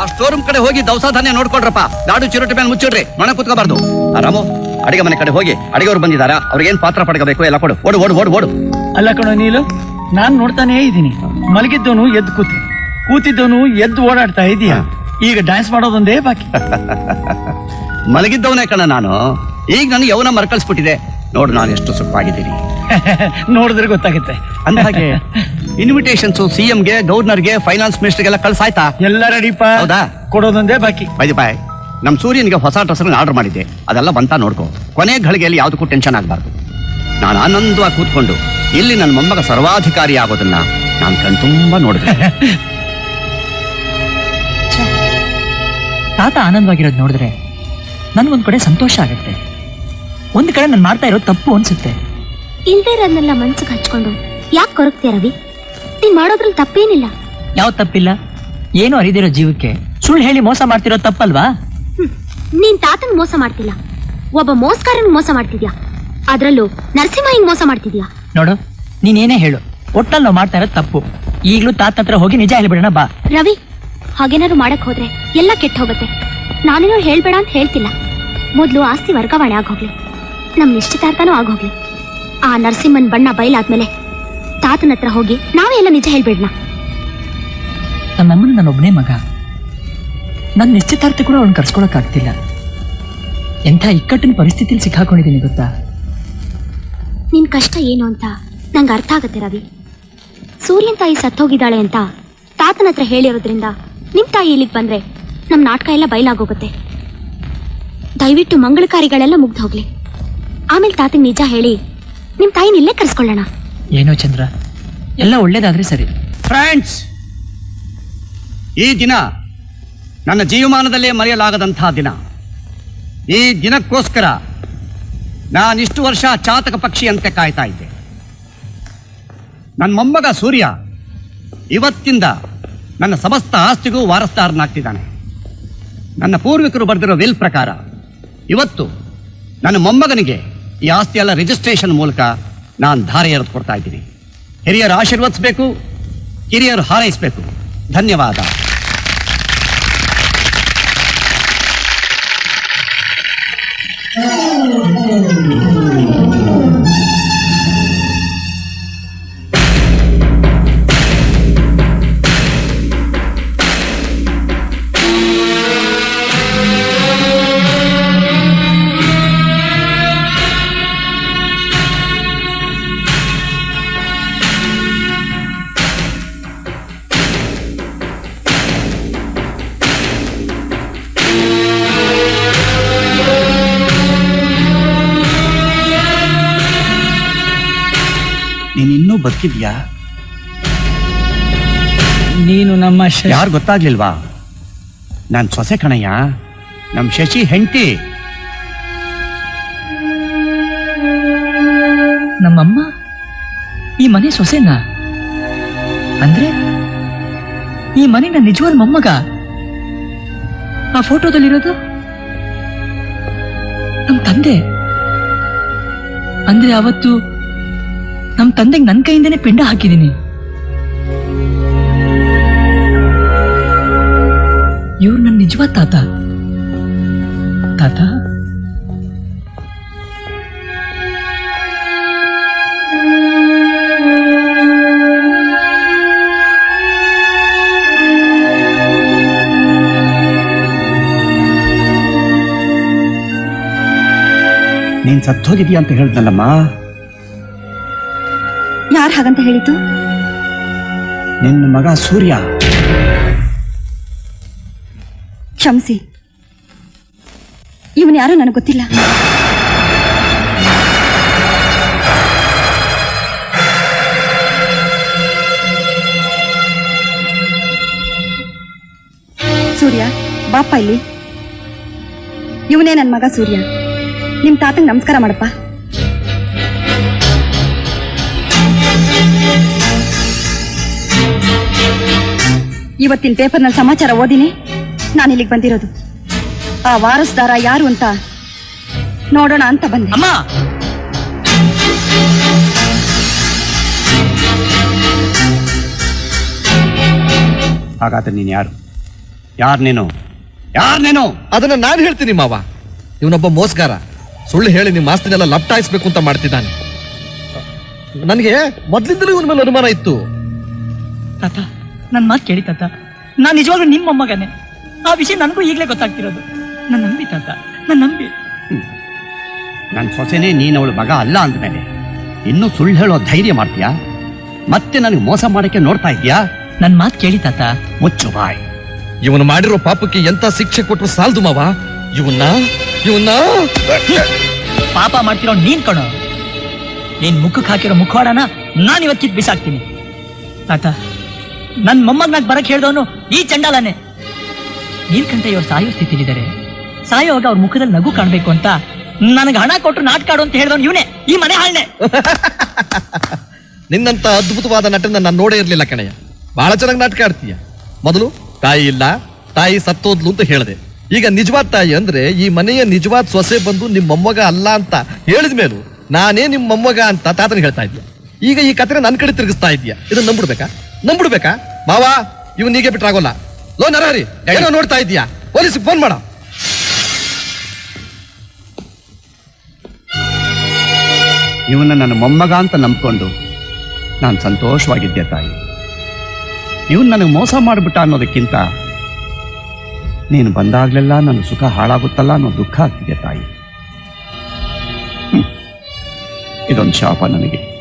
ಆ ಸ್ಟೋರ್ ಕಡೆ ಹೋಗಿ ದವಸ ಧಾನ್ಯ ನೋಡ್ಕೊಳ್ರಪ್ಪ. ದಾಡು ಚಿರೋಟಿ ಮೇಲೆ ಮುಚ್ಚಿಡ್ರಿ. ಮಣ ಕುತ್ಕೋಬಾರ್ದು. ಆರಾಮು ರಾಮು ಅಡಿಗೆ ಮನೆ ಕಡೆ ಹೋಗಿ ಅಡಿಗೆವ್ರು ಬಂದಿದಾರ? ಅವ್ರಿಗೇನ್ ಪಾತ್ರ ಪಡ್ಕೋಬೇಕು ಎಲ್ಲ ಕೊಡು. ಓಡು ಓಡು ಓಡು ಓಡು. ಅಲ್ಲ ಕಣೋ ನೀಲು ನಾನ್ ನೋಡ್ತಾನೇ ಇದ್ದೀನಿ. ಮಲಗಿದ್ದವನು ಎದ್ದು ಕೂತಿ. ಕೂತಿದ್ದವನು ಎದ್ದು ಓಡಾಡ್ತಾ ಇದೀಯ? ಈಗ ಡ್ಯಾನ್ಸ್ ಮಾಡೋದೊಂದೇ ಬಾಕಿ. ಮಲಗಿದ್ದವನೇ ಕಣ ನಾನು. ಈಗ ನನಗೆ ಯೌನ ಮರ್ಕಳಿಸ್ಬಿಟ್ಟಿದೆ. ನೋಡು ನಾನು ಎಷ್ಟು ಸುಪ್ಪಾಗಿದ್ದೀನಿ. ನೋಡಿದ್ರೆ ಗೊತ್ತಾಗುತ್ತೆ. ಅಂದಾಗೆ ಇನ್ವಿಟೇಷನ್ಸ್ ಗವರ್ನರ್ ಗವರ್ನರ್ಗೆ ಫೈನಾನ್ಸ್ ಮಿನಿಸ್ಟರ್ಗೆಲ್ಲ ಕಳ್ಸಾಯ್ತಾ? ಎಲ್ಲ ರೆಡಿಪಾ ಹೌದಾ? ಕೊಡೋದೊಂದೇ ಬಾಕಿ. ಬೈದಿ ಬಾಯ್ ನಮ್ ಸೂರ್ಯನಿಗೆ ಹೊಸ ಡ್ರೆಸ್ ಆರ್ಡರ್ ಮಾಡಿದ್ದೆ. ಅದೆಲ್ಲ ಬಂತ ನೋಡ್ಕೋ. ಕೊನೆ ಘಳಿಗೆಯಲ್ಲಿ ಯಾವುದಕ್ಕೂ ಟೆನ್ಷನ್ ಆಗಬಾರ್ದು. ನಾನು ಆನಂದವಾಗಿ ಕೂತ್ಕೊಂಡು ಇಲ್ಲಿ ನನ್ನ ಮೊಮ್ಮಗ ಸರ್ವಾಧಿಕಾರಿ ಆಗೋದನ್ನ ನಾನು ಕಣ್ತುಂಬ ನೋಡಿದೆ ತಾತ ಆನಂದವಾಗಿರೋದು ನೋಡಿದ್ರೆ ನನ್ಗೊಂದ್ ಕಡೆ ಸಂತೋಷ ಆಗುತ್ತೆ. ಒಂದ್ ಕಡೆ ನಾನು ಮಾಡ್ತಾ ಇರೋ ತಪ್ಪು ಅನ್ಸುತ್ತೆ. ಇಲ್ದೇ ಇರೋದನ್ನೆಲ್ಲ ಮನ್ಸಿಗೆ ಹಚ್ಕೊಂಡು ಯಾಕೆ ಕೊರಗ್ತೀಯ ರವಿ? ನೀನ್ ಮಾಡೋದ್ರಲ್ಲಿ ತಪ್ಪೇನಿಲ್ಲ. ಯಾವ ತಪ್ಪಿಲ್ಲ? ಏನು ಅರಿದಿರೋ ಜೀವಕ್ಕೆ. ಸುಳ್ಳು ಹೇಳಿ ಮೋಸ ಮಾಡ್ತಿರೋ ತಪ್ಪಲ್ವಾ? ಹ್ಮ್. ನೀನ್ ತಾತನ್ ಮೋಸ ಮಾಡ್ತಿಲ್ಲ. ಒಬ್ಬ ಮೋಸ್ಕಾರನ್ ಮೋಸ ಮಾಡ್ತಿದ್ಯಾ? ಅದ್ರಲ್ಲೂ ನರಸಿಂಹ ಹಿಂಗ್ ಮೋಸ ಮಾಡ್ತಿದ್ಯಾ? ನೋಡು ನೀನೇನೇ ಹೇಳು. ಒಟ್ಟಲ್ಲಿ ನಾವು ಮಾಡ್ತಾ ಇರೋದು ತಪ್ಪು. ಈಗ್ಲೂ ತಾತ ಹತ್ರ ಹೋಗಿ ನಿಜ ಹೇಳ್ಬಿಡೋಣ ಬಾ. ರವಿ ಹಾಗೇನಾದ್ರು ಮಾಡಕ್ ಹೋದ್ರೆ ಎಲ್ಲ ಕೆಟ್ಟ ಹೋಗುತ್ತೆ. ನಾನೇನೋ ಹೇಳ್ಬೇಡ ಅಂತ ಹೇಳ್ತಿಲ್ಲ. ಮೊದ್ಲು ಆಸ್ತಿ ವರ್ಗಾವಣೆ ಆಗೋಗ್ಲಿ ನಮ್ ನಿಶ್ಚಿತಾರ್ಥನೂ ಆಗೋಗ್ಲಿ. ಆ ನರಸಿಂಹನ್ ಬಣ್ಣ ಬಯಲಾದ್ಮೇಲೆ ತಾತನ ಹತ್ರ ಹೋಗಿ ನಾವೇ ಎಲ್ಲ ನಿಜ ಹೇಳ್ಬೇಡ್ನ. ನಮ್ಮಮ್ಮನ ಒಬ್ಬನೇ ಮಗ. ನನ್ನ ನಿಶ್ಚಿತಾರ್ಥ ಕೂಡ ಅವನು ಕರ್ಸ್ಕೊಳಕ್ ಆಗ್ತಿಲ್ಲ ಎಂಥ ಇಕ್ಕಟ್ಟಿನ ಪರಿಸ್ಥಿತಿಲಿ ಸಿಕ್ಕಾಕೊಂಡಿದ್ದೀನಿ ಗೊತ್ತಾ? ನಿನ್ ಕಷ್ಟ ಏನು ಅಂತ ನಂಗೆ ಅರ್ಥ ಆಗತ್ತೆ ರವಿ. ಸೂರ್ಯನ್ ತಾಯಿ ಸತ್ತೋಗಿದ್ದಾಳೆ ಅಂತ ತಾತನ ಹತ್ರ ಹೇಳಿರೋದ್ರಿಂದ ನಿಮ್ ತಾಯಿ ಇಲ್ಲಿಗೆ ಬಂದ್ರೆ ನಮ್ ನಾಟಕ ಎಲ್ಲ ಬಯಲಾಗೋಗುತ್ತೆ. ದಯವಿಟ್ಟು ಮಂಗಳಕಾರಿಗಳೆಲ್ಲ ಮುಗ್ದು ಹೋಗ್ಲಿ ಆಮೇಲೆ ತಾತ ನಿಜ ಹೇಳಿ. ನಿಮ್ ತಾಯಿನ ಇಲ್ಲೇ ಕರ್ಸ್ಕೊಳ್ಳೋಣ. ಏನೋ ಚಂದ್ರ? ಎಲ್ಲ ಒಳ್ಳೇದಾದ್ರೆ ಸರಿ. ಫ್ರೆಂಡ್ಸ್ ಈ ದಿನ ನನ್ನ ಜೀವಮಾನದಲ್ಲೇ ಮರೆಯಲಾಗದಂತಹ ದಿನ. ಈ ದಿನಕ್ಕೋಸ್ಕರ ನಾನಿಷ್ಟು ವರ್ಷ ಚಾತಕ ಪಕ್ಷಿ ಅಂತ ಕಾಯ್ತಾ ಇದ್ದೆ. ನನ್ನ ಮೊಮ್ಮಗ ಸೂರ್ಯ ಇವತ್ತಿಂದ ನನ್ನ ಸಮಸ್ತ ಆಸ್ತಿಗೂ ವಾರಸ್ತಾರನಾಗ್ತಿದ್ದಾನೆ ನನ್ನ ಪೂರ್ವಿಕರು ಬರೆದಿರೋ ವಿಲ್ ಪ್ರಕಾರ ಇವತ್ತು ನನ್ನ ಮೊಮ್ಮಗನಿಗೆ ಈ ಆಸ್ತಿ ಎಲ್ಲ ರಿಜಿಸ್ಟ್ರೇಷನ್ ಮೂಲಕ ನಾನು ಧಾರೆ ಎರೆದು ಕೊಡ್ತಾ ಇದ್ದೀನಿ. ಹಿರಿಯರು ಆಶೀರ್ವದಿಸಬೇಕು ಹಿರಿಯರು ಹಾರೈಸಬೇಕು. ಧನ್ಯವಾದ. ಬದುಕಿದ್ಯಾ? ನೀನು ನಮ್ಮ ಶ- ಯಾರು ಗೊತ್ತಾಗ್ಲಿಲ್ವಾ? ನಾನ್ ಸೊಸೆ ಕಣಯ್ಯ. ನಮ್ ಶಶಿ ಹೆಂಡತಿ. ನಮ್ಮಮ್ಮ? ಈ ಮನೆ ಸೊಸೆನಾ? ಅಂದ್ರೆ? ಈ ಮನೆ ನನ್ನ ನಿಜವಾದ ಮೊಮ್ಮಗ? ಆ ಫೋಟೋದಲ್ಲಿರೋದು? ನಮ್ ತಂದೆ. ಅಂದ್ರೆ ಅವತ್ತು ನಮ್ ತಂದೆಗೆ ನನ್ನ ಕೈಯಿಂದನೇ ಪಿಂಡ ಹಾಕಿದೀನಿ. ಇವ್ರು ನನ್ನ ನಿಜವಾದ ತಾತ. ತಾತ? ನೀನ್ ಸತ್ತೋಗಿದ್ಯಾ ಅಂತ ಹೇಳ್ದಲ್ಲಮ್ಮ ಯಾರು ಹಾಗಂತ ಹೇಳಿದ್ದು? ನಿನ್ನ ಮಗ ಸೂರ್ಯ. ಕ್ಷಮಿಸಿ. ಇವನ್ ಯಾರೋ ನನಗೆ ಗೊತ್ತಿಲ್ಲ. ಸೂರ್ಯ ಬಾಪ ಇಲ್ಲಿ. ಇವನೇ ನನ್ನ ಮಗ ಸೂರ್ಯ. ನಿಮ್ ತಾತಂಗ್ ನಮಸ್ಕಾರ ಮಾಡಪ್ಪ. ಇವತ್ತಿನ ಪೇಪರ್ನಲ್ಲಿ ಸಮಾಚಾರ ಓದಿನಿ. ನಾನು ಇಲ್ಲಿಗೆ ಬಂದಿರೋದು. ಆ ವಾರಸ್ದಾರ ಯಾರು ಅಂತ ನೋಡೋಣ ಅಂತ ಬಂದೆ. ಅಮ್ಮ! ಹಾಗಾದ್ರೆ ನೀನು ಯಾರು? ಯಾರ್ ನೀನು? ಯಾರ್ ನೀನು? ಅದನ್ನ ನಾನು ಹೇಳ್ತೀನಿ ಮಾವ. ಇವನೊಬ್ಬ ಮೋಸ್ಗಾರ. ಸುಳ್ಳು ಹೇಳಿ ನಿಮ್ಮ ಆಸ್ತಿನೆಲ್ಲ ಲಪ್ಟಾಯಿಸ್ಬೇಕು ಅಂತ ಮಾಡ್ತಿದ್ದಾನೆ. ನನಗೆ ಮೊದಲಿಂದಲೂ ಇವನ ಮೇಲೆ ಅನುಮಾನ ಇತ್ತು. ತಾತ ನನ್ನ ಮಾತು ಕೇಳಿ ತಾತ. ನಾನು ನಿಜವಾಗ್ಲೂ ನಿಮ್ಮ ಮೊಮ್ಮಗನೇ. ಆ ವಿಷಯ ನನಗೂ ಈಗಲೇ ಗೊತ್ತಾಗ್ತಿರೋದು. ನಾನು ನಂಬಿ ತಾತ. ನಾನು ನಂಬಿ. ನನ್ನ ಸೊಸೆನೆ ನೀನು ಅವಳು ಮಗ ಅಲ್ಲ ಅಂದ್ಮೇಲೆ ಇನ್ನೂ ಸುಳ್ಳು ಹೇಳೋ ಧೈರ್ಯ ಮಾಡ್ತೀಯಾ? ಮತ್ತೆ ನನಗೆ ಮೋಸ ಮಾಡಕ್ಕೆ ನೋಡ್ತಾ ಇದೆಯಾ ನನ್ನ ಮಾತು ಕೇಳಿ ತಾತ. ಮುಚ್ಚು ಬಾಯ್. ಇವನು ಮಾಡಿರೋ ಪಾಪಕ್ಕೆ ಎಂತ ಶಿಕ್ಷೆ ಕೊಟ್ಟರು ಸಾಲದು ಮಾವ? ಇವನ್ನ? ಇವನ್ನ? ಪಾಪ ಮಾಡ್ತಿರೋ ನೀನ್ ಕಣೋ. ನೀನ್ ಮುಖಕ್ಕೆ ಹಾಕಿರೋ ಮುಖವಾಡನ ನಾನು ಇವತ್ತು ಕಿತ್ ಬಿಸಾಕ್ತೀನಿ. ತಾತ. ನನ್ ಮೊಮ್ಮಗ್ನಾಗ್ ಬರಕ್ ಹೇಳ್ದವನು ಈ ಚಂಡಾಲನೆ. ನೀಲ್ಕಂಠ ಇವ್ರು ಸಾಯೋ ಸ್ಥಿತಿಲಿದ್ದಾರೆ ಸಾಯೋವಾಗ ಅವ್ರ ಮುಖದಲ್ಲಿ ನಗು ಕಾಣ್ಬೇಕು ಅಂತ ನನಗೆ ಹಣ ಕೊಟ್ಟು ನಾಟಕ ಆಡು ಅಂತ ಹೇಳ್ದವನು ಇವನೇ, ಈ ಮನೆ ಹಾಳ್ನೆ. ನಿನ್ನಂತ ಅದ್ಭುತವಾದ ನಟನ ನಾನು ನೋಡೇ ಇರಲಿಲ್ಲ ಕಣಯ್ಯ. ಬಹಳ ಚೆನ್ನಾಗಿ ನಾಟಕ ಆಡ್ತೀಯ. ಮೊದಲು, ತಾಯಿ ಇಲ್ಲ, ತಾಯಿ ಸತ್ತೋದ್ಲು ಅಂತ ಹೇಳಿದೆ. ಈಗ ನಿಜವಾದ ತಾಯಿ ಅಂದ್ರೆ ಈ ಮನೆಯ ನಿಜವಾದ ಸೊಸೆ ಬಂದು ನಿಮ್ಮ ಮೊಮ್ಮಗ ಅಲ್ಲ ಅಂತ ಹೇಳಿದ ಮೇಲೂ ನಾನೇ ನಿಮ್ಮ ಮೊಮ್ಮಗ ಅಂತ ತಾತನ ಹೇಳ್ತಾ ಇದ್ಯಾ. ಈಗ ಈ ಕತೆ ನನ್ನ ಕಡೆ ತಿರುಗಿಸ್ತಾ ಇದೀಯ? ಇದನ್ನ ನಂಬಿಡ್ಬೇಕಾ ನಂಬಿಡ್ಬೇಕಾ? ಮಾವಾ ನೀಗೆ ಹೀಗೆ ಬಿಟ್ರಾಗೋಲ್ಲ ಲೋ ನರಹರಿ ಏನೋ ನೋಡ್ತಾ ಇದೀಯಾ ಪೊಲೀಸ್ ಫೋನ್ ಮಾಡ. ಇವನ್ನ ನನ್ನ ಮೊಮ್ಮಗ ಅಂತ ನಂಬ್ಕೊಂಡು ನಾನು ಸಂತೋಷವಾಗಿದ್ದೆ ತಾಯಿ. ಇವನ್ ನನಗೆ ಮೋಸ ಮಾಡಿಬಿಟ್ಟ ಅನ್ನೋದಕ್ಕಿಂತ ನೀನು ಬಂದಾಗ್ಲೆಲ್ಲ ನನ್ನ ಸುಖ ಹಾಳಾಗುತ್ತಲ್ಲ ಅನ್ನೋ ದುಃಖ ಆಗ್ತಿದೆ ತಾಯಿ. ಇದೊಂದು ಶಾಪ ನನಗೆ.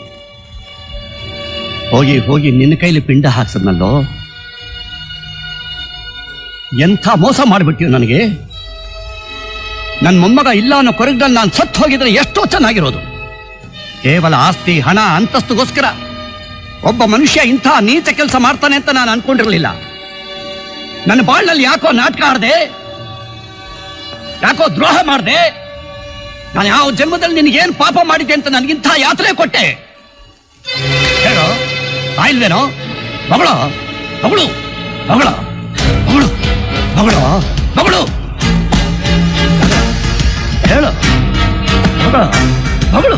ಹೋಗಿ ಹೋಗಿ, ನಿನ್ನ ಕೈಲಿ ಪಿಂಡ ಹಾಕ್ಸದ್ನಲ್ಲೋ? ಎಂಥ ಮೋಸ ಮಾಡಿಬಿಟ್ಟಿವ್ ನನಗೆ? ನನ್ನ ಮೊಮ್ಮಗ ಇಲ್ಲ ಅನ್ನೋ ಕೊರಗದಲ್ಲಿ ನಾನು ಸತ್ತು ಹೋಗಿದ್ರೆ ಎಷ್ಟೋ ಚೆನ್ನಾಗಿರೋದು. ಕೇವಲ ಆಸ್ತಿ, ಹಣ, ಅಂತಸ್ತುಗೋಸ್ಕರ. ಒಬ್ಬ ಮನುಷ್ಯ ಇಂಥ ನೀಚ ಕೆಲಸ ಮಾಡ್ತಾನೆ ಅಂತ ನಾನು ಅನ್ಕೊಂಡಿರಲಿಲ್ಲ. ನನ್ನ ಬಾಳ್ನಲ್ಲಿ ಯಾಕೋ ನಾಟಕ ಆಡದೆ? ಯಾಕೋ ದ್ರೋಹ ಮಾಡಿದೆ? ನಾನು ಯಾವ ಜನ್ಮದಲ್ಲಿ ನಿನಗೇನು ಪಾಪ ಮಾಡಿದೆ ಅಂತ ನನಗಿಂಥ ಯಾತ್ರೆ ಕೊಟ್ಟೆ? ಹೇಳೋ? ಆಯಿಲ್ವೇನೋ ಮಗಳು ಮಗಳು ಮಗಳು ಮಗಳು ಮಗಳು ಮಗಳು ಹೇಳು ಮಗಳು ಮಗಳು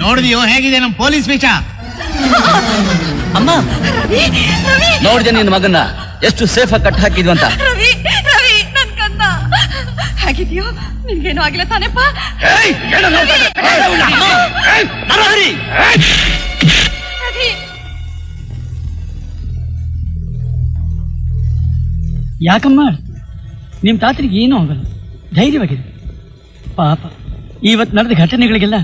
ನೋಡಿದ್ಯೋ ಹೇಗಿದೆ ನಮ್ಮ ಪೊಲೀಸ್ ವೇಷ? ಅಮ್ಮ ನೋಡಿದೆ ನಿನ್ನ ಮಗನ್ನ ಎಷ್ಟು ಸೇಫ್ ಆಗಿ ಕಟ್ ಹಾಕಿದ್ವಿ ಅಂತ. ರವಿ ರವಿ ನನ್ ಕಂದ ಹಾಗಿದ್ಯೋ? ನಿನ್ಗೇನು ಆಗಿಲ್ಲ ತಾನೆಪ್ಪ. ರವಿ. ಯಾಕಮ್ಮ? ನಿಮ್ ತಾತನಿಗೆ ಏನೂ ಆಗಲ್ಲ. ಧೈರ್ಯವಾಗಿದೆ ಪಾಪ ಇವತ್ತು ನಡೆದ ಘಟನೆಗಳಿಗೆಲ್ಲ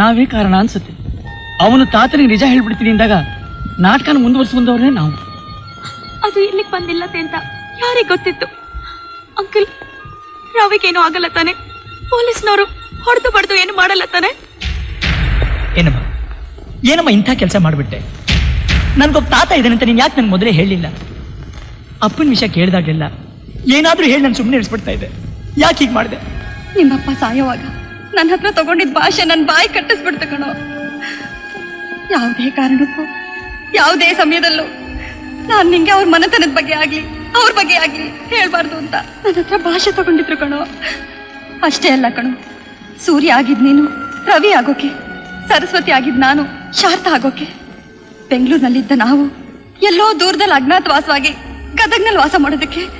ನಾವೇ ಕಾರಣ ಅನ್ಸುತ್ತೆ. ಅವನು ತಾತನಿಗೆ ನಿಜ ಹೇಳ್ಬಿಡ್ತೀನಿ ಅಂದಾಗ ನಾಟಕನ ಮುಂದುವರಿಸ್ಕೊಂಡವ್ರೇ ನಾವು. ಅದು ಇಲ್ಲಿಗೆ ಬಂದಿಲ್ಲ ಅಂತ ಯಾರಿಗೆ ಗೊತ್ತಿತ್ತು? ಅಂಕಲ್ ರಾವಿಗೇನು ಆಗಲ್ಲ ತಾನೆ. ಪೊಲೀಸ್ನವರು ಹೊಡೆದು ಬಡ್ದು ಏನು ಮಾಡಲ್ಲ ತಾನೆ? ಏನಮ್ಮ ಏನಮ್ಮ ಇಂಥ ಕೆಲಸ ಮಾಡಿಬಿಟ್ಟೆ? ನನ್ಗೊಬ್ಬ ತಾತ ಇದ್ದಾನೆ ಅಂತ ನೀನು ಯಾಕೆ ನನಗೆ ಮೊದಲೇ ಹೇಳಿಲ್ಲ? ಅಪ್ಪನ ವಿಷಯ ಕೇಳಿದಾಗೆಲ್ಲ ಏನಾದ್ರೂ ಹೇಳಿ ನಾನು ಸುಮ್ಮನೆ ಇಳಿಸ್ಬಿಡ್ತಾ ಇದ್ದೆ. ಯಾಕೆ ಹೀಗೆ ಮಾಡಿದೆ? ನಿಮ್ಮಪ್ಪ ಸಾಯೋವಾಗ ನನ್ನ ಹತ್ರ ತಗೊಂಡಿದ್ದ ಭಾಷೆ ನನ್ನ ಬಾಯಿ ಕಟ್ಟಿಸ್ಬಿಡ್ತು ಕಣೋ. ಯಾವುದೇ ಕಾರಣಕ್ಕೂ, ಯಾವುದೇ ಸಮಯದಲ್ಲೂ ನಾನು ನಿಂಗೆ ಅವ್ರ ಮನೆತನದ ಬಗ್ಗೆ ಆಗ್ಲಿ, ಅವ್ರ ಬಗ್ಗೆ ಆಗ್ಲಿ ಹೇಳ್ಬಾರ್ದು ಅಂತ ನನ್ನ ಹತ್ರ ಭಾಷೆ ತಗೊಂಡಿದ್ರು ಕಣೋ. ಅಷ್ಟೇ ಅಲ್ಲ ಕಣೋ, ಸೂರ್ಯ ಆಗಿದ್ ನೀನು, ರವಿ ಆಗೋಕೆ, ಸರಸ್ವತಿ ಆಗಿದ್ ನಾನು, ಶಾರ್ಥ ಆಗೋಕೆ. ಬೆಂಗಳೂರಿನಲ್ಲಿದ್ದ ನಾವು ಎಲ್ಲೋ ದೂರದಲ್ಲಿ ಅಜ್ಞಾತವಾಸವಾಗಿ ಗದಗ್ನಲ್ಲಿ ವಾಸ ಮಾಡೋದಕ್ಕೆ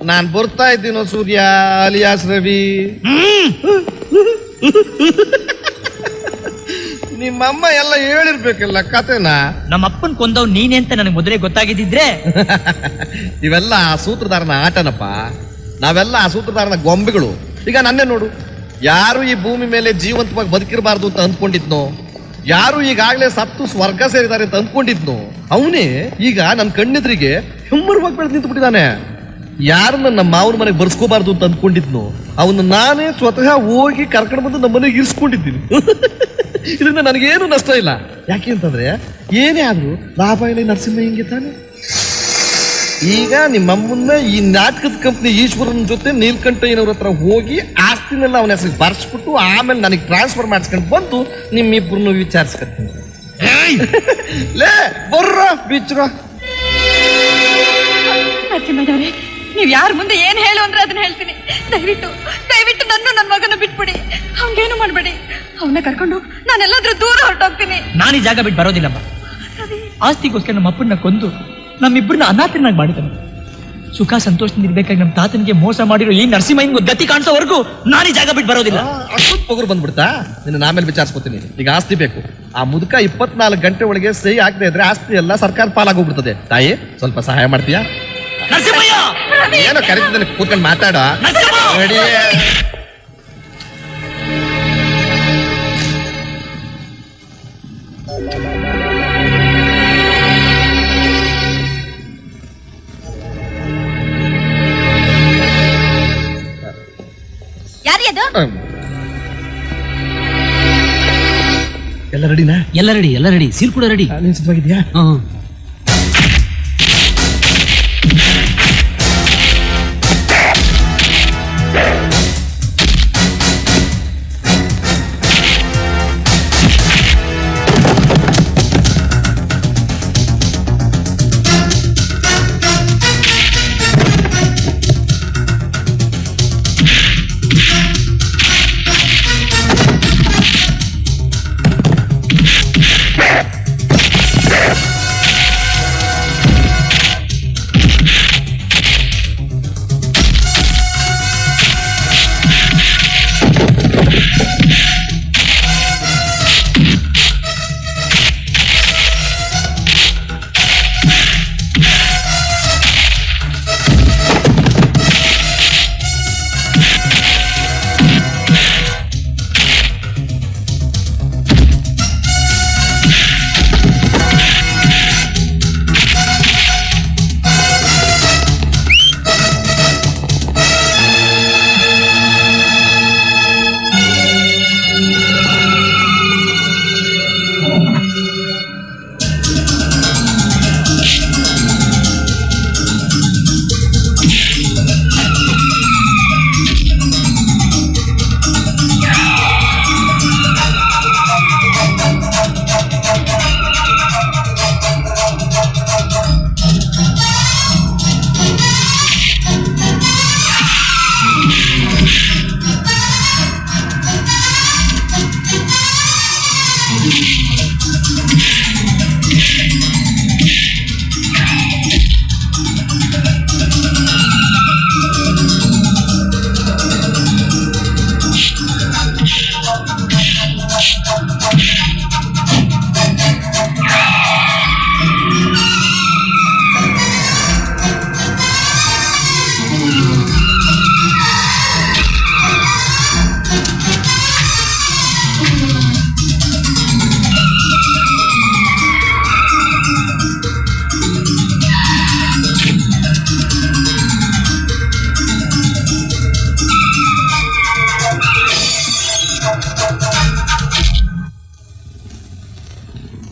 ನಾನ್ ಬರ್ತಾ ಇದ್ದೀನೋ ಸೂರ್ಯ ಅಲಿಯಾಸ್ ರವಿ. ನಿಮ್ಮಮ್ಮ ಎಲ್ಲ ಹೇಳಿರ್ಬೇಕಲ್ಲ ಕತೆನ? ನಮ್ಮ ಅಪ್ಪನ್ ಕೊಂದವ್ ನೀನೆ ಅಂತ ನನಗೆ ಮೊದಲೇ ಗೊತ್ತಾಗಿದ್ದಿದ್ರೆ? ಇವೆಲ್ಲ ಆ ಸೂತ್ರಧಾರನ ಆಟನಪ್ಪ. ನಾವೆಲ್ಲ ಆ ಸೂತ್ರಧಾರನ ಗೊಂಬೆಗಳು. ಈಗ ನನ್ನೇ ನೋಡು. ಯಾರು ಈ ಭೂಮಿ ಮೇಲೆ ಜೀವಂತವಾಗಿ ಬದುಕಿರಬಾರ್ದು ಅಂತ ಅಂದ್ಕೊಂಡಿದ್ನೋ? ಯಾರು ಈಗಾಗಲೇ ಸತ್ತು ಸ್ವರ್ಗ ಸೇರಿದ್ದಾರೆ ಅಂತ ಅಂದ್ಕೊಂಡಿದ್ನೋ? ಅವನೇ ಈಗ ನನ್ನ ಕಣ್ಣೆದ್ರಿಗೆ ಹೆಮ್ಮರವಾಗಿ ಬೆಳೆದು ನಿಂತು ಬಿಟ್ಟಿದ್ದಾನೆ ಯಾರನ್ನ ನಮ್ಮ ಮಾವನ ಮನೆಗೆ ಬರ್ಸ್ಕೋಬಾರ್ದು ಅಂತ ಅಂದ್ಕೊಂಡಿದ್ನು ಅವನ್ನ ನಾನೇ ಸ್ವತಃ ಹೋಗಿ ಕರ್ಕೊಂಡು ಬಂದು ನಮ್ಮ ಮನೆಗೆ ಇರಿಸ್ಕೊಂಡಿದ್ದೀನಿ. ಇದರಿಂದ ನನಗೇನು ನಷ್ಟ ಇಲ್ಲ. ಯಾಕೆ ಅಂತಂದ್ರೆ ಏನೇ ಆದ್ರೂ ಲಾಭ ಇಲ್ಲ ಈ ನರಸಿಂಹ ಹಿಂಗೆ ತಾನೆ. ಈಗ ನಿಮ್ಮಮ್ಮನ್ನ ಈ ನಾಟಕದ ಕಂಪ್ನಿ ಈಶ್ವರನ ಜೊತೆ ನೀಲ್ಕಂಠಯ್ಯನವ್ರ ಹತ್ರ ಹೋಗಿ ಆಸ್ತಿನೆಲ್ಲ ಅವನ ಹೆಸರಿಗೆ ಬರ್ಸ್ಬಿಟ್ಟು ಆಮೇಲೆ ನನಗೆ ಟ್ರಾನ್ಸ್ಫರ್ ಮಾಡಿಸ್ಕೊಂಡು ಬಂದು ನಿಮ್ಮಿಬ್ಬರನ್ನು ವಿಚಾರಿಸ್ಕೊತೀನಿ ಲೇ ಬರ್ರ ಬಿಚ್ರ. ನೀವ್ ಯಾರ ಮುಂದೆ ಏನ್ ಹೇಳು ಅಂದ್ರೆ ಅದನ್ನ ಹೇಳ್ತೀನಿ. ದಯವಿಟ್ಟು ದಯವಿಟ್ಟು ನನ್ನ ನನ್ನ ಮಗನ ಬಿಟ್ಬಿಡಿ. ಅವ್ನಿಗೇನು ಮಾಡಬೇಡಿ. ಅವನ್ನ ಕರ್ಕೊಂಡು ನಾನೆಲ್ಲಾದ್ರೂ ದೂರ ಹೊರಟೋಗ್ತೀನಿ. ನಾನು ಈ ಜಾಗ ಬಿಟ್ಟು ಬರೋದಿಲ್ಲಮ್ಮ. ಆಸ್ತಿಗೋಸ್ಕರ ನಮ್ಮ ಅಪ್ಪನ್ನ ಕೊಂದು ನಮ್ಮಿಬ್ಬರನ್ನ ಅನಾಥನಾಗಿ ಮಾಡಿದನು ಸುಖ ಸಂತೋಷದಿಂದ ಇರ್ಬೇಕಾಗಿ ನಮ್ಮ ತಾತನಿಗೆ ಮೋಸ ಮಾಡಿರೋ ಈ ನರಸಿಂಹಯ್ಯನಿಗೂ ಗತಿ ಕಾಣಿಸೋವರೆಗೂ ನಾನು ಈ ಜಾಗ ಬಿಟ್ಟು ಬರೋದಿಲ್ಲ. ಅಷ್ಟೊತ್ತು ಪಗುರು ಬಂದ್ಬಿಡ್ತಾ? ನಿನ್ನ ಆಮೇಲೆ ವಿಚಾರಿಸ್ಕೊತೀನಿ. ಈಗ ಆಸ್ತಿ ಬೇಕು. ಆ ಮುದುಕ ಇಪ್ಪತ್ನಾಲ್ಕು ಗಂಟೆ ಒಳಗೆ ಸಹಿ ಆಗದೆ ಇದ್ರೆ ಆಸ್ತಿ ಎಲ್ಲ ಸರ್ಕಾರ ಪಾಲಾಗೋಗ್ಬಿಡ್ತದೆ. ತಾಯಿ ಸ್ವಲ್ಪ ಸಹಾಯ ಮಾಡ್ತೀಯಾ? ಏನೋ ಕರೀತಿದ್ದಾನೆ ಕೂತ್ಕೊಂಡು ಮಾತಾಡ ನರಸಿಂಹ! ರೆಡಿ ಯಾರಿ ಅದು ಎಲ್ಲ ರೆಡಿನಾ ಎಲ್ಲ ರೆಡಿ ಎಲ್ಲ ರೆಡಿ ಸೀಲ್ ಕೂಡ ರೆಡಿ ನೀನ್ ಸಿದ್ಧವಾಗಿದ್ಯಾ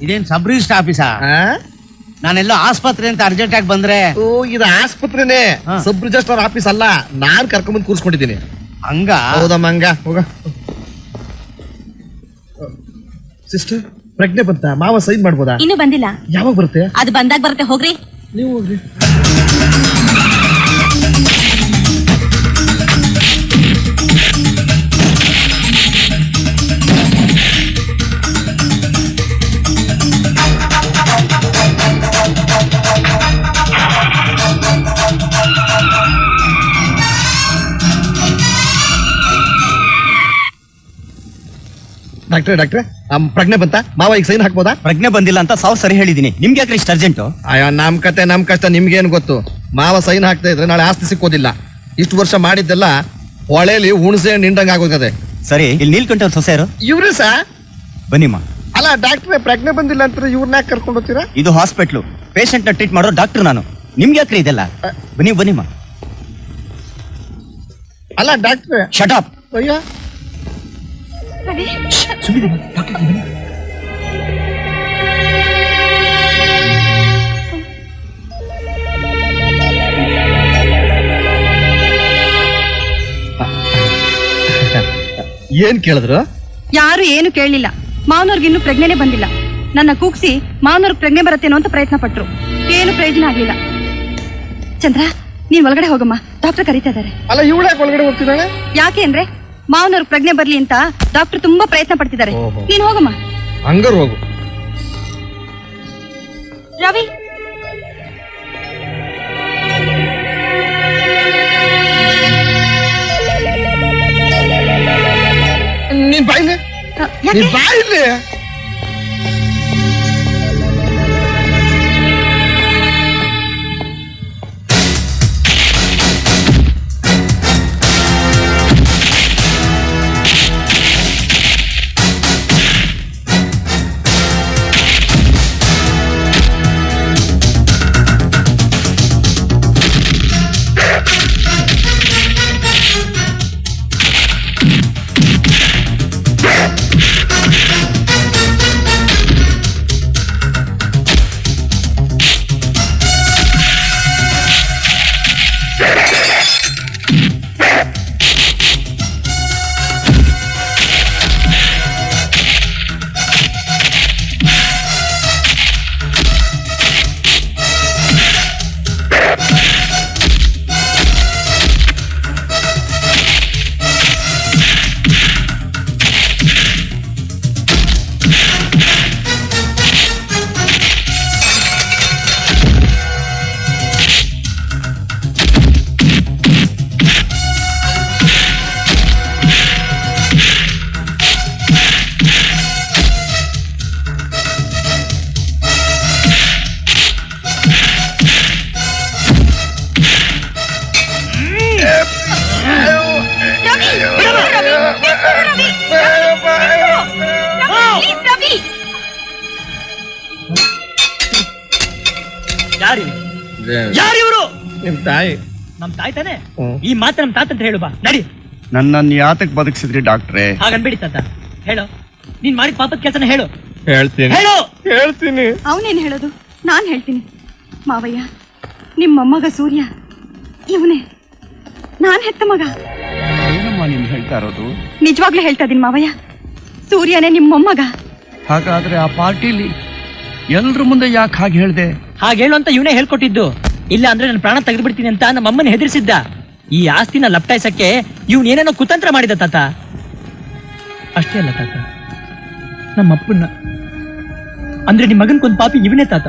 ಇದೇನ್ ಸಬ್ ರಿಜಿಸ್ಟರ್ ಆಫೀಸಾ ನಾನೆಲ್ಲ ಆಸ್ಪತ್ರೆ ಅಂತ ಅರ್ಜೆಂಟ್ ಆಗಿ ಬಂದ್ರೆ ಓ ಇದು ಆಸ್ಪತ್ರೆನೇ ಹಾ. ಸಬ್ ರಿಜಿಸ್ಟರ್ ಆಫೀಸ್ ಅಲ್ಲ ನಾನ್ ಕರ್ಕೊಂಬಂದು ಕೂರ್ಸ್ಕೊಂಡಿದ್ದೀನಿ. ಹಂಗ? ಹೌದಮ್ಮ ಹಂಗ ಹೋಗ. ಸಿಸ್ಟರ್ ಪ್ರಜ್ಞೆ ಬಂತ? ಮಾವ ಸೈನ್ ಮಾಡ್ಬೋದಾ? ಇನ್ನು ಬಂದಿಲ್ಲ. ಯಾವಾಗ ಬರುತ್ತೆ? ಅದು ಬಂದಾಗ ಬರುತ್ತೆ ಹೋಗ್ರಿ. ನೀವು ಹೋಗ್ರಿ. ಡಾಕ್ಟ್ರೆ ಡಾಕ್ಟ್ರೆ ನಮ್ ಪ್ರಜ್ಞೆ ಬಂತ? ಮಾವ ಈಗ ಸೈನ್ ಹಾಕ್ಬೋದಾ? ಪ್ರಜ್ಞೆ ಬಂದಿಲ್ಲ ಅಂತ ಸಾವು ಸರಿ ಹೇಳಿದೀನಿ. ನಿಮ್ಗೆ ಯಾಕ್ರಿ ಇಷ್ಟು ಅರ್ಜೆಂಟು ಅಯ್ಯೋ ನಮ್ ಕತೆ ನಮ್ ಕಷ್ಟ ನಿಮ್ಗೇನ್ ಗೊತ್ತು? ಮಾವ ಸೈನ್ ಹಾಕ್ತಾ ಇದ್ರೆ ನಾಳೆ ಆಸ್ತಿ ಸಿಕ್ಕೋದಿಲ್ಲ. ಇಷ್ಟು ವರ್ಷ ಮಾಡಿದ್ದೆಲ್ಲ ಹೊಳೆಲಿ ಹುಣಸೆ ನಿಂಡಂಗ್ ಆಗೋಗದೆ ಸರಿ ಇಲ್ಲಿ ನೀಲ್ಕಂಠ ಸೊಸೆಯರು ಇವ್ರಿ ಸಾ? ಬನ್ನಿಮ್ಮ ಅಲ್ಲ ಡಾಕ್ಟ್ರೆ ಪ್ರಜ್ಞೆ ಬಂದಿಲ್ಲ ಅಂತ ಇವ್ರನ್ನ ಕರ್ಕೊಂಡು ಹೋಗ್ತೀರಾ? ಇದು ಹಾಸ್ಪಿಟ್ಲು. ಪೇಷಂಟ್ನ ಟ್ರೀಟ್ ಮಾಡೋ ಡಾಕ್ಟರ್ ನಾನು. ನಿಮ್ಗೆ ಯಾಕ್ರಿ ಇದೆಲ್ಲ? ಬನ್ನಿ ಬನ್ನಿಮ್ಮ ಅಲ್ಲ ಡಾಕ್ಟ್ರೆ. ಶಟಾಪ್ ಅಯ್ಯೋ. ಏನ್ ಕೇಳಿದ್ರು? ಯಾರು ಏನು ಕೇಳಲಿಲ್ಲ ಮಾವನವ್ರಿಗೆ ಇನ್ನೂ ಪ್ರಜ್ಞೆನೆ ಬಂದಿಲ್ಲ. ನನ್ನ ಕೂಗ್ಸಿ ಮಾವನವ್ರಿಗೆ ಪ್ರಜ್ಞೆ ಬರತ್ತೇನೋ ಅಂತ ಪ್ರಯತ್ನ ಪಟ್ರು. ಏನು ಪ್ರಯೋಜನ ಆಗ್ಲಿಲ್ಲ. ಚಂದ್ರ ನೀನ್ ಒಳಗಡೆ ಹೋಗಮ್ಮ. ಡಾಕ್ಟರ್ ಕರೀತಾ ಇದಾರೆ. ಅಲ್ಲ ಇವಳೆ ಒಳಗಡೆ ಹೋಗ್ತಿದ್ದಾಳೆ? ಯಾಕೆ ಅಂದ್ರೆ ಮಾವನವ್ರಿಗೆ ಪ್ರಜ್ಞೆ ಬರ್ಲಿ ಅಂತ ಡಾಕ್ಟರ್ ತುಂಬಾ ಪ್ರಯತ್ನ ಪಡ್ತಿದ್ದಾರೆ. ಓಹೋ. ನೀನ್ ಹೋಗಮ್ಮ. ಹಂಗಾರು ಹೋಗು. ರವಿ. ನೀನ್ ಬಾಯಿಲೆ? ಅ, ಯಾಕೆ? ನೀನ್ ಬಾಯಿಲೆ? ಯಾರು ಯಾರು ಇವರು ನಿಮ್ ತಾಯಿ. ನಮ್ ತಾಯಿ ತಾನೆ? ಈ ಮಾತು ನಮ್ ತಾತ ಅಂತ ಹೇಳು ಬಾ ನಡಿ. ನನ್ನನ್ನು ಯಾತಕ್ ಬದುಕಿಸಿದ್ರಿ ಡಾಕ್ಟ್ರೇ. ಹಾಗನ್ಬಿಡಿ ತಾತ. ಹೇಳು. ನೀನ್ ಮಾಡಿದ ಪಾಪದ ಕೆಲಸನ ಹೇಳು. ಹೇಳ್ತೀನಿ. ಹೇಳು. ಹೇಳ್ತೀನಿ. ಅವನೇನ್ ಹೇಳೋದು? ನಾನ್ ಹೇಳ್ತೀನಿ. ಮಾವಯ್ಯ ನಿಮ್ ಮೊಮ್ಮಗ ಸೂರ್ಯ ಇವನೇ. ನಾನ್ ಹೆತ್ತ ಮಗ. ಏನಮ್ಮ ನೀನ್ ಹೇಳ್ತಾ ಇರೋದು? ನಿಜವಾಗ್ಲೂ ಹೇಳ್ತಾ ಇದೀನಿ ಮಾವಯ್ಯ. ಸೂರ್ಯನೇ ನಿಮ್ ಮೊಮ್ಮಗ ಹಾಗಾದ್ರೆ ಆ ಪಾರ್ಟಿಲಿ ಎಲ್ರ ಮುಂದೆ ಯಾಕೆ ಹಾಗೆ ಹೇಳ್ದೆ? ಹಾಗೆ ಹೇಳು ಅಂತ ಇವನೇ ಹೇಳ್ಕೊಟ್ಟಿದ್ದು. ಇಲ್ಲ ಅಂದ್ರೆ ನನ್ನ ಪ್ರಾಣ ತೆಗೆದ್ಬಿಡ್ತೀನಿ ಅಂತ ನಮ್ಮ ಅಮ್ಮನ ಹೆದರ್ಸಿದ್ದ. ಈ ಆಸ್ತಿನ ಲಪ್ಟಾಯಿಸಕ್ಕೆ ಇವನ್ ಏನೇನೋ ಕುತಂತ್ರ ಮಾಡಿದ ತಾತ. ಅಷ್ಟೇ ಅಲ್ಲ ತಾತ. ನಮ್ಮ ಅಪ್ಪನ್ನ. ಅಂದ್ರೆ ನಿಮ್ ಮಗನ್ಕೊಂದ್ ಪಾಪಿ ಇವನೇ ತಾತ.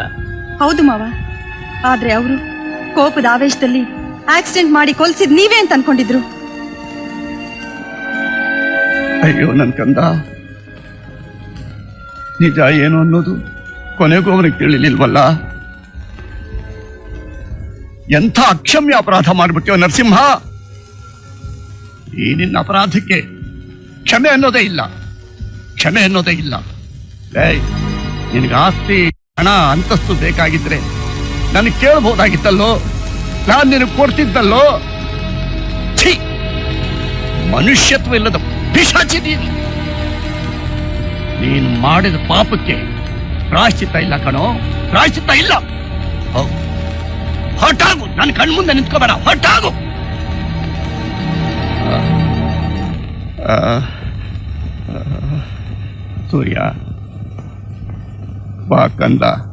ಹೌದು ಮಾವ. ಆದ್ರೆ ಅವರು ಕೋಪದ ಆವೇಶದಲ್ಲಿ ಆಕ್ಸಿಡೆಂಟ್ ಮಾಡಿ ಕೊಲ್ಸಿದ್ ನೀವೇ ಅಂತ ಅನ್ಕೊಂಡಿದ್ರು. ಅಯ್ಯೋ ನನ್ ಕಂದ. ನಿಜ ಏನು ಅನ್ನೋದು? ಕೊನೆಗೂ ಅವನಿಗೆ ತಿಳಿಲಿಲ್ವಲ್ಲ ಎಂಥ ಅಕ್ಷಮ್ಯ ಅಪರಾಧ ಮಾಡಿಬಿಟ್ಟೆವ ನರಸಿಂಹ? ಈ ನಿನ್ನ ಅಪರಾಧಕ್ಕೆ ಕ್ಷಮೆ ಅನ್ನೋದೇ ಇಲ್ಲ. ಕ್ಷಮೆ ಅನ್ನೋದೇ ಇಲ್ಲ. ನಿನಗೆ ಆಸ್ತಿ, ಹಣ, ಅಂತಸ್ತು ಬೇಕಾಗಿದ್ರೆ ನನಗೆ ಕೇಳಬಹುದಾಗಿತ್ತಲ್ಲೋ ನಾನು ನಿನಗೆ ಕೊಡ್ತಿದ್ದಲ್ಲೋ? ಮನುಷ್ಯತ್ವ ಇಲ್ಲದ ಪಿಶಾಚಿ ನೀನು ಮಾಡಿದ ಪಾಪಕ್ಕೆ ಪ್ರಾಶ್ಚಿತ್ತ ಇಲ್ಲ ಕಣೋ. ಪ್ರಾಶ್ಚಿತ್ತ ಇಲ್ಲ. ಹೊರಟಾಗು. ನನ್ನ ಕಣ್ಮುಂದೆ ನಿಂತ್ಕೋಬೇಡ. ಆ, ಸೂರ್ಯ ಬಾ ಕಂದ.